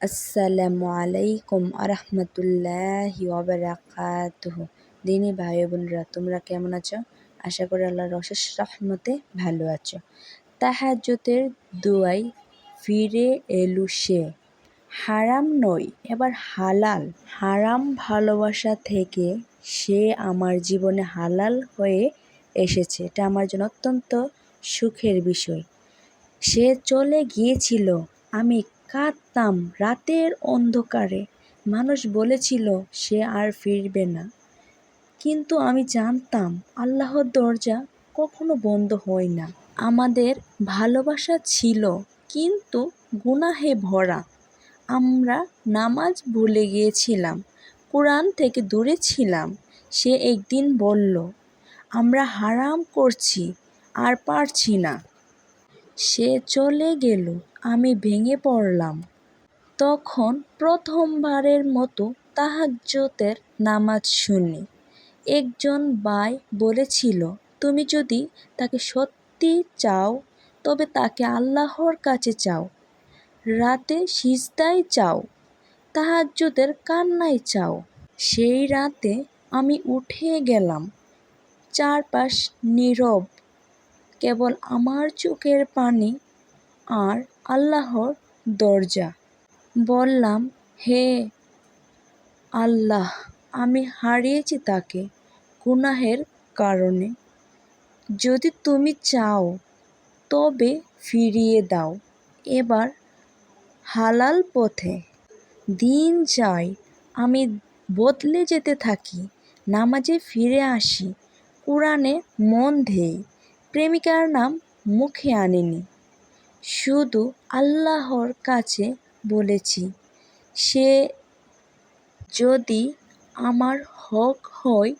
আসসালামু আলাইকুম আরহামতুল্লাহি ওবরাকাতুহ দিনী ভাই বোনরা, তোমরা কেমন আছো? আশা করি আল্লাহর অশেষ রহমতে ভালো আছো। তাহাজ্জতের দুয়াই ফিরে এলু সে। হারাম নয়, এবার হালাল। হারাম ভালোবাসা থেকে সে আমার জীবনে হালাল হয়ে এসেছে। এটা আমার জন্য অত্যন্ত সুখের বিষয়। সে চলে গিয়েছিল, আমি কাঁদতাম রাতের অন্ধকারে। মানুষ বলেছিল, সে আর ফিরবে না। কিন্তু আমি জানতাম, আল্লাহর দরজা কখনো বন্ধ হয় না। আমাদের ভালোবাসা ছিল, কিন্তু গুনাহে ভরা। আমরা নামাজ ভুলে গিয়েছিলাম, কোরআন থেকে দূরে ছিলাম। সে একদিন বলল, আমরা হারাম করছি, আর পারছি না। সে চলে গেল, আমি ভেঙে পড়লাম। তখন প্রথমবারের মতো তাহাজ্জতের নামাজ শুনি। একজন ভাই বলেছিল, তুমি যদি তাকে সত্যি চাও, তবে তাকে আল্লাহর কাছে চাও। রাতে সিজদায় চাও, তাহাজ্জুদের কান্নায় চাও। সেই রাতে আমি উঠে গেলাম, চারপাশ নীরব। কেবল আমার চোখের পানি আর আল্লাহর দরজা। বললাম, হে আল্লাহ, আমি হারিয়েছি তাকে গুনাহের কারণে। যদি তুমি চাও, তবে ফিরিয়ে দাও। এবার হালাল পথে। দিন যায়, আমি বদলে যেতে থাকি, নামাজে ফিরে আসি, কোরআনে মন দেই। প্রেমিকার নাম মুখে আনিনি। শুধু আল্লাহর কাছে বলেছি, সে যদি আমার হক হয়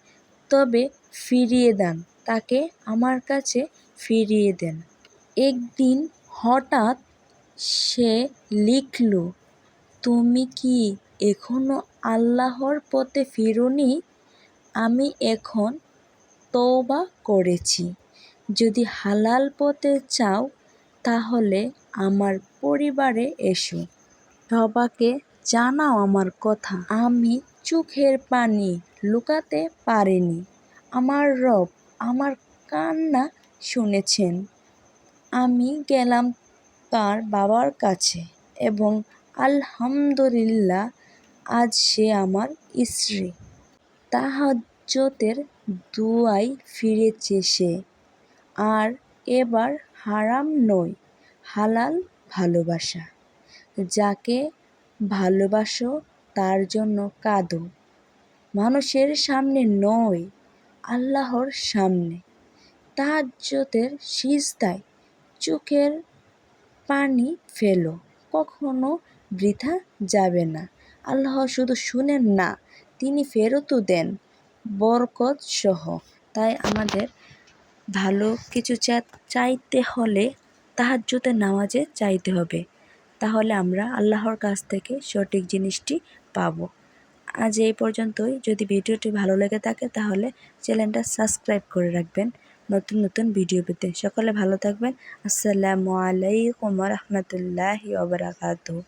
তবে ফিরিয়ে দেন, তাকে আমার কাছে ফিরিয়ে দেন। একদিন হঠাৎ সে লিখল, তুমি কি এখনও আল্লাহর পথে ফিরোনি? আমি এখন তওবা করেছি। যদি হালাল পথে চাও, তাহলে আমার পরিবারে এসো। সবাকে জানাও আমার কথা। আমি চোখের পানি লুকাতে পারিনি। আমার রব আমার কান্না শুনেছেন। আমি গেলাম তার বাবার কাছে এবং আলহামদুলিল্লাহ, আজ সে আমার স্ত্রী। তাহাজ্জতের দুয়াই ফিরেছে সে। আর এবার হারাম নয় হালাল ভালোবাসা। যাকে ভালোবাসো তার জন্য কাঁদো। মানুষের সামনে নয় আল্লাহর সামনে। তাহাজ্জতের সিজদায় চোখের পানি ফেলো, কখনো বৃথা যাবে না। আল্লাহ শুধু শুনেন না, তিনি ফেরতও দেন, বরকত সহ। তাই আমাদের ভালো কিছু চাইতে হলে তাহার তাহাজ্জুদের নামাজে চাইতে হবে। তাহলে আমরা আল্লাহর কাছ থেকে সঠিক জিনিসটি পাব। আজ এই পর্যন্তই। যদি ভিডিওটি ভালো লেগে থাকে, তাহলে চ্যানেলটা সাবস্ক্রাইব করে রাখবেন। নতুন নতুন ভিডিও পেতে সকলে ভালো থাকবেন। আসসালামু আলাইকুম রহমতুল্লাহি ওবরাকাতুহ